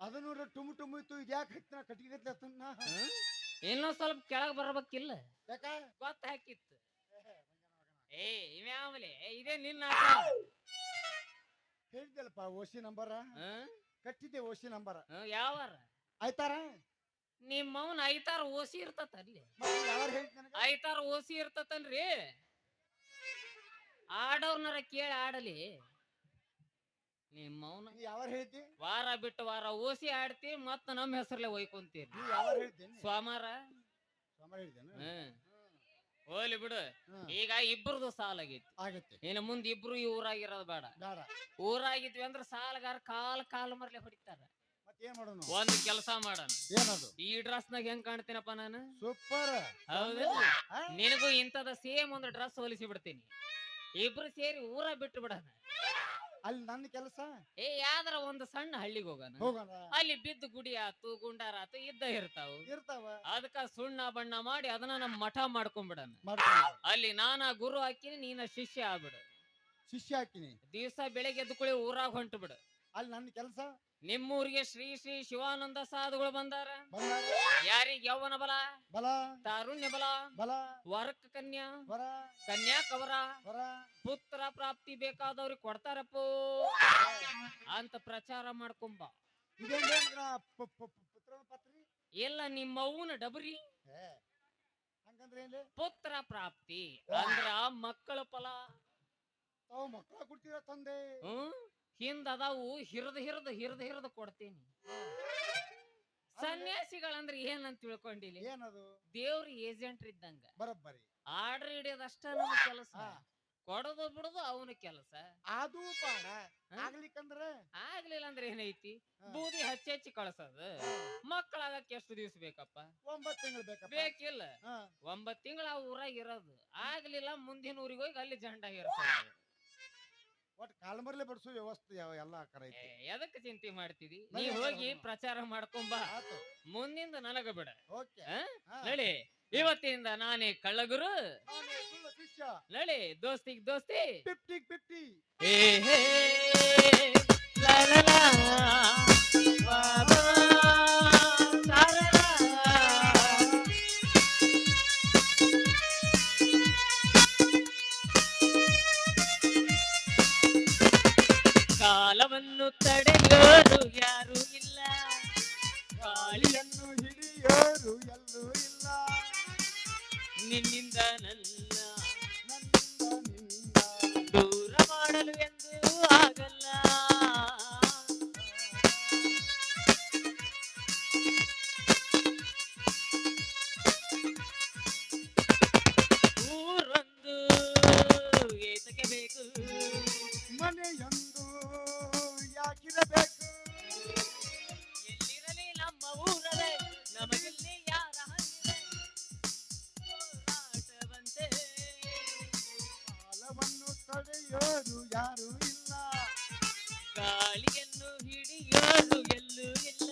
ಅದು ಟುಮ್ ಟುಮು ಇತ್ತು. ಇದ್ಯಾಕೆ ಹತ್ತಿನ? ಕಟ್ಟಿಗೆ ಹತ್ತನ್ನ ಹ್ಮ್? ಇನ್ನೊಂದ್ ಸ್ವಲ್ಪ ಕೆಳಗ್ ಬರ್ಬೇಕಿಲ್ಲ. ಯಾಕ? ಗೊತ್ತ ಹಾಕಿತ್ತು. ಏ ಇವ್ಯಾವಲೆ ಇದೇ ನಿನ್ನ ಆಟ. ಓಸಿ ನಂಬರ? ಹ್ಮ್? ಕಟ್ಟಿದ್ದೆ ಓಸಿ ನಂಬರ. ಹ್ಮ್, ಯಾವಾರ? ಆಯ್ತಾರ? ನಿಮ್ಮವನ್ ಐತಾರ ಓಸಿ ಇರ್ತತ ಅಲ್ಲಿ. ಮತ್ತೆ ಯಾರು ಹೇಳ್ತ ನನಗ? ಐತಾರ ಓಸಿ ಇರ್ತತನ್ರಿ. ಆಡೋರ್ನಾರ ಕೇಳಿ ಆಡಲಿ. ನಿಮ್ಮವನ? ಮೌನ ಯಾವಾಗ ಹೇಳ್ತಿ? ವಾರ ಬಿಟ್ಟು ವಾರ ಓಸಿ ಆಡ್ತಿ ಮತ್ತ ನಮ್ಮ ಹೆಸರ್ಲೆ ಒಯ್ಕೊಂತೀರಿ. ನೀ ಯಾವಾಗ ಹೇಳ್ತೇನೆ? ಸ್ವಾಮಾರ ಸೋಮವಾರ ಹೇಳ್ತೇನೆ? ಹ್ಮ್. ಹೋಗ್ಲಿ ಬಿಡು. ಈಗ ಇಬ್ರದು ಸಾಲ ಆಗೈತಿ. ಆಗತ್ತೆ. ಇನ್ನು ಮುಂದ್ ಇಬ್ರು ಈ ಊರಾಗಿರೋದು ಬೇಡ. ಬೇಡ. ಊರಾಗಿದ್ವಿ ಅಂದ್ರೆ ಸಾಲಗಾರ ಕಾಲ್ ಕಾಲ್ ಮರ್ಲೆ ಹೊಡಿತಾರ. ಮಾಡೋಣ ಒಂದ್ ಕೆಲಸ ಮಾಡೋಣ ಏನದು? ಈ ಡ್ರೆಸ್ ನಾಗ ಹೆಂಗ್ ಕಾಣ್ತೀನಪ್ಪ ನಾನು? ಸೂಪರ್. ಹೌದು. ನಿನಗೂ ಇಂಥದ ಸೇಮ್ ಒಂದು ಡ್ರೆಸ್ ಹೊಲಿಸಿ ಬಿಡ್ತೀನಿ. ಇಬ್ರು ಸೇರಿ ಊರ ಬಿಟ್ಟು ಬಿಡೋಣ. ಅಲ್ಲಿ ನನ್ನ ಕೆಲಸ? ಏ ಯಾವ್ದಾರ ಒಂದು ಸಣ್ಣ ಹಳ್ಳಿಗೆ ಹೋಗೋಣ. ಹೋಗೋಣ. ಅಲ್ಲಿ ಬಿದ್ದು ಗುಡಿ ಆತು ಗುಂಡಾರ ಆತು ಇದ್ದ ಇರ್ತಾವ. ಇರ್ತಾವ. ಅದಕ್ಕ ಸುಣ್ಣ ಬಣ್ಣ ಮಾಡಿ ಅದನ್ನ ನಮ್ಮ ಮಠ ಮಾಡ್ಕೊಂಡ್ಬಿಡಣ ಮಾಡ್ಕೊಂಡು ಅಲ್ಲಿ ನಾನ ಗುರು ಹಾಕಿನಿ ನೀನ ಶಿಷ್ಯ ಆಗ್ಬಿಡು. ಶಿಷ್ಯ ಹಾಕಿನಿ. ದಿವಸ ಬೆಳಿಗ್ಗೆ ಎದ್ದುಕೊಳ್ಳಿ ಕುಳಿ ಊರಾಗ ಹೊಂಟು ಬಿಡು ಅಲ್ಲಿ ನನ್ನ ಕೆಲಸ? ನಿಮ್ಮೂರಿಗೆ ಶ್ರೀ ಶ್ರೀ ಶಿವಾನಂದ ಸಾಧುಗಳು ಬಂದಾರ. ಯಾರಿಗ ಯೌವನ ಬಲ? ಬಲ? ತಾರುಣ್ಯ ಬಲ? ಬಲ? ವರಕ್ ಕನ್ಯಾ? ಬರ ಕನ್ಯಾ ಕವರ ಬರ ಪುತ್ರ ಪ್ರಾಪ್ತಿ ಬೇಕಾದವ್ರಿಗೆ ಕೊಡ್ತಾರಪ್ಪ. ಅಂತ ಪ್ರಚಾರ ಮಾಡ್ಕೊಂಬ. ಎಲ್ಲ ನಿಮ್ಮವ್ವನ ಡಬರಿ. ಪುತ್ರ ಪ್ರಾಪ್ತಿ ಅಂದ್ರ ಮಕ್ಕಳ ಫಲ. ತಾವು ಮಕ್ಕಳ ಕೊಡ್ತೀರ ತಂದೆ? ಹ್ಮ್? ಹಿಂದ ಅದಾವು ಹಿರ್ದ ಹಿರ್ದ ಹಿರಿದ ಹಿರಿದ ಕೊಡ್ತೀನಿ. ಸನ್ಯಾಸಿಗಳಂದ್ರ ಏನಂತ ತಿಳ್ಕೊಂಡಿಲ್ಲ ಏನದು? ದೇವ್ರ ಏಜೆಂಟ್ ಇದ್ದಂಗ. ಬರೋಬ್ಬರಿ. ಆರ್ಡರ್ ಹಿಡಿಯೋದಷ್ಟ ನಮ್ಮ ಕೆಲಸ. ಕೊಡದು ಬಿಡೋದು ಅವನ ಕೆಲಸ. ಅದು ಪಾಡ? ಆಗ್ಲಿಕ್ಕಂದ್ರ? ಆಗ್ಲಿಲ್ಲ ಅಂದ್ರೆ ಏನೈತಿ. ಬೂದಿ ಹಚ್ಚಿ ಹಚ್ಚಿ ಕಳ್ಸೋದು ಮಕ್ಕಳಾಗಕ್ಕೆ ಎಷ್ಟು ದಿವ್ಸ ಬೇಕಪ್ಪ? ಒಂಬತ್ ತಿಂಗಳು ಬೇಕ ಬೇಕಿಲ್ಲ. ಒಂಬತ್ ತಿಂಗಳ ಆ ಊರಾಗ ಇರೋದು. ಆಗ್ಲಿಲ್ಲ ಮುಂದಿನ ಊರಿಗೆ ಹೋಗಿ ಅಲ್ಲಿ ಜಂಡ ಹೇರ್ಸೋದು ಒಟ್ ಕಾಲ್ಮರ್ಲೆ ಬಡಿಸೋ ವ್ಯವಸ್ಥೆ ಯಾವ ಎಲ್ಲ ಕರ ಏ, ಐತಿ. ಎದಕ್ಕೆ ಚಿಂತೆ ಮಾಡ್ತಿದಿ? ನೀ ಹೋಗಿ ಪ್ರಚಾರ ಮಾಡ್ಕೊಂಬ ಆತು. ಮುಂದಿಂದ ನನಗ ಬಿಡ ಓಕೆ. ನಡಿ ಇವತ್ತಿನಿಂದ ನಾನೇ ಕಳ್ಳಗುರು. ಶಿಷ್ಯ. ನಡಿ ದೋಸ್ತಿಗ್ ದೋಸ್ತಿ. ಫಿಫ್ಟಿ ಫಿಫ್ಟಿ ಹೇ ಹೇ. ಕಾಲವನ್ನು ತಡೆಯೋರು ಯಾರು ಇಲ್ಲ. ಗಾಳಿಯನ್ನು ಗಾಳಿಯನ್ನು ಹಿಡಿಯೋರು ಎಲ್ಲೂ ಇಲ್ಲ. ನಿನ್ನಿಂದ ನನ್ನ ದೂರ ಮಾಡಲು ಎಂದೂ ಆಗಲ್ಲ. ಊರೊಂದು ಏತಕ್ಕೆ ಬೇಕು? ಮನೆಯೊಂದು ತಡೆಯೋರು ಯಾರು ಇಲ್ಲ. ಗಾಳಿಯನ್ನು ಹಿಡಿಯೋರು ಎಲ್ಲೂ ಇಲ್ಲ.